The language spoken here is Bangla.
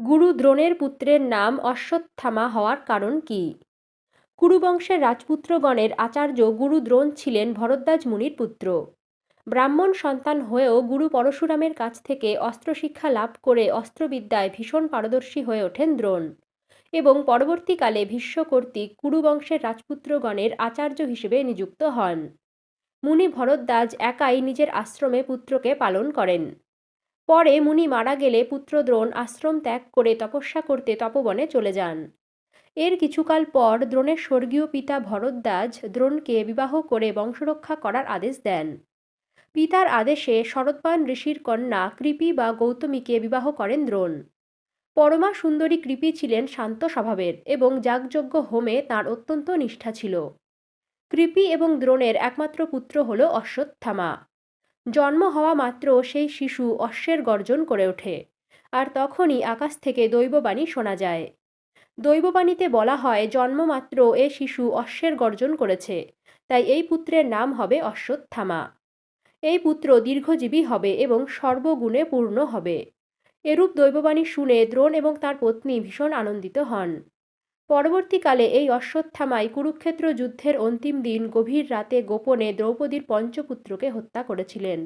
গুরু দ্রোণের পুত্রের নাম অশ্বত্থামা হওয়ার কারণ কি? কুরুবংশের রাজপুত্রগণের আচার্য গুরু দ্রোণ ছিলেন ভরদ্বাজ মুনির পুত্র। ব্রাহ্মণ সন্তান হয়েও গুরু পরশুরামের কাছ থেকে অস্ত্রশিক্ষা লাভ করে অস্ত্রবিদ্যায় ভীষণ পারদর্শী হয়ে ওঠেন দ্রোণ এবং পরবর্তীকালে ভীষ্ম কর্তৃক কুরুবংশের রাজপুত্রগণের আচার্য হিসেবে নিযুক্ত হন। মুনি ভরদ্বাজ একাই নিজের আশ্রমে পুত্রকে পালন করেন। পরে মুনি মারা গেলে পুত্র দ্রোণ আশ্রম ত্যাগ করে তপস্যা করতে তপবনে চলে যান। এর কিছুকাল পর দ্রোণের স্বর্গীয় পিতা ভরদ্বাজ দ্রোণকে বিবাহ করে বংশরক্ষা করার আদেশ দেন। পিতার আদেশে শরৎবান ঋষির কন্যা কৃপি বা গৌতমীকে বিবাহ করেন দ্রোণ। পরমা সুন্দরী কৃপি ছিলেন শান্ত স্বভাবের এবং যাগযজ্ঞ হোমে তাঁর অত্যন্ত নিষ্ঠা ছিল। কৃপি এবং দ্রোণের একমাত্র পুত্র হল অশ্বত্থামা। জন্ম হওয়া মাত্র সেই শিশু অশ্বের গর্জন করে ওঠে, আর তখনই আকাশ থেকে দৈববাণী শোনা যায়। দৈববাণীতে বলা হয় জন্মমাত্র এ শিশু অশ্বের গর্জন করেছে, তাই এই পুত্রের নাম হবে অশ্বত্থামা। এই পুত্র দীর্ঘজীবী হবে এবং সর্বগুণে পূর্ণ হবে। এরূপ দৈববাণী শুনে দ্রোণ এবং তার পত্নী ভীষণ আনন্দিত হন। পরবর্তীকালে এই অশ্বত্থামাই কুরুক্ষেত্র যুদ্ধের অন্তিম দিন গভীর রাতে গোপনে দ্রৌপদীর পঞ্চপুত্রকে হত্যা করেছিলেন।